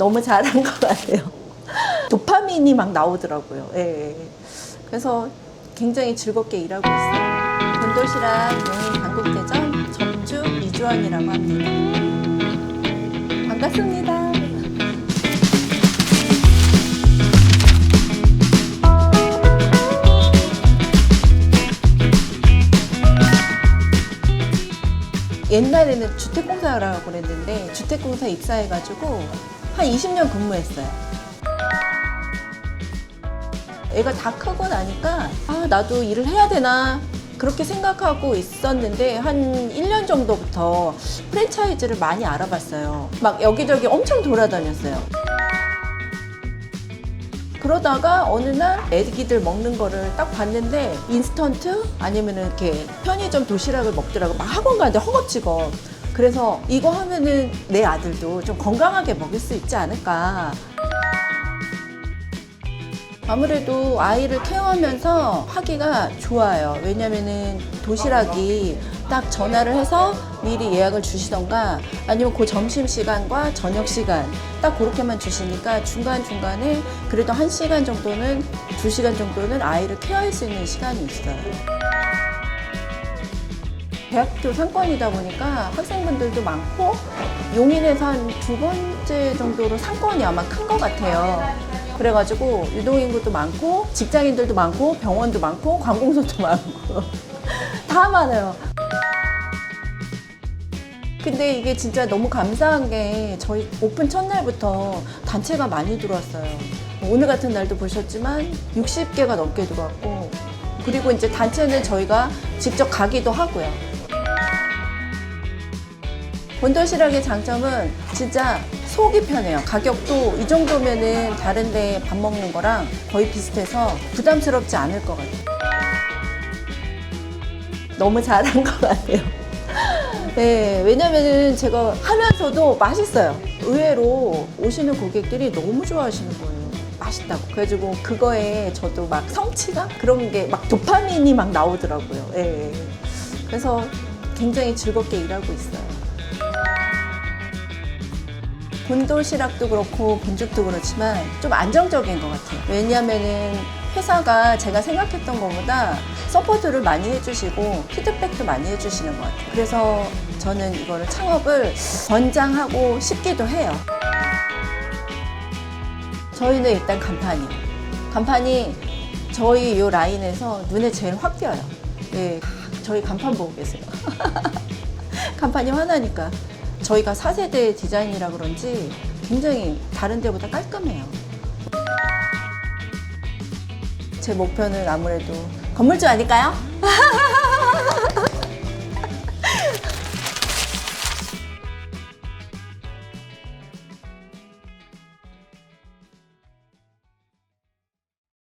너무 잘한 것 같아요. 도파민이 막 나오더라고요. 예, 예. 그래서 굉장히 즐겁게 일하고 있어요. 본도시락 용인 당국대전 접주 이주원이라고 합니다. 반갑습니다. 옛날에는 주택공사라고 그랬는데 주택공사 입사해가지고 한 20년 근무했어요. 애가 다 크고 나니까 아 나도 일을 해야 되나 그렇게 생각하고 있었는데 한 1년 정도부터 프랜차이즈를 많이 알아봤어요. 막 여기저기 엄청 돌아다녔어요. 그러다가 어느 날 애기들 먹는 거를 딱 봤는데 인스턴트 아니면은 이렇게 편의점 도시락을 먹더라고 막 학원 가는데 허겁지겁 그래서 이거 하면은 내 아들도 좀 건강하게 먹을 수 있지 않을까 아무래도 아이를 케어하면서 하기가 좋아요. 왜냐면은 도시락이 딱 전화를 해서 미리 예약을 주시던가 아니면 그 점심 시간과 저녁 시간 딱 그렇게만 주시니까 중간중간에 그래도 한 시간 정도는 두 시간 정도는 아이를 케어할 수 있는 시간이 있어요. 대학교 상권이다 보니까 학생분들도 많고 용인에서 한 두 번째 정도로 상권이 아마 큰 것 같아요. 그래가지고 유동인구도 많고 직장인들도 많고 병원도 많고 관공서도 많고 다 많아요. 근데 이게 진짜 너무 감사한 게 저희 오픈 첫날부터 단체가 많이 들어왔어요. 오늘 같은 날도 보셨지만 60개가 넘게 들어왔고 그리고 이제 단체는 저희가 직접 가기도 하고요. 본도시락의 장점은 진짜 속이 편해요. 가격도 이 정도면은 다른 데 밥 먹는 거랑 거의 비슷해서 부담스럽지 않을 것 같아요. 너무 잘한 것 같아요. 네, 왜냐면은 제가 하면서도 맛있어요. 의외로 오시는 고객들이 너무 좋아하시는 거예요. 맛있다고. 그래가지고 그거에 저도 막 성취감? 그런 게 막 도파민이 막 나오더라고요. 예. 그래서 굉장히 즐겁게 일하고 있어요. 본도시락도 그렇고 본죽도 그렇지만 좀 안정적인 것 같아요. 왜냐면은 회사가 제가 생각했던 것보다 서포트를 많이 해주시고 피드백도 많이 해주시는 것 같아요. 그래서 저는 이거를 창업을 권장하고 싶기도 해요. 저희는 일단 간판이요. 간판이 저희 이 라인에서 눈에 제일 확 띄어요. 네, 저희 간판 보고 계세요. 간판이 화나니까. 저희가 4세대 디자인이라 그런지 굉장히 다른 데보다 깔끔해요. 제 목표는 아무래도 건물주 아닐까요?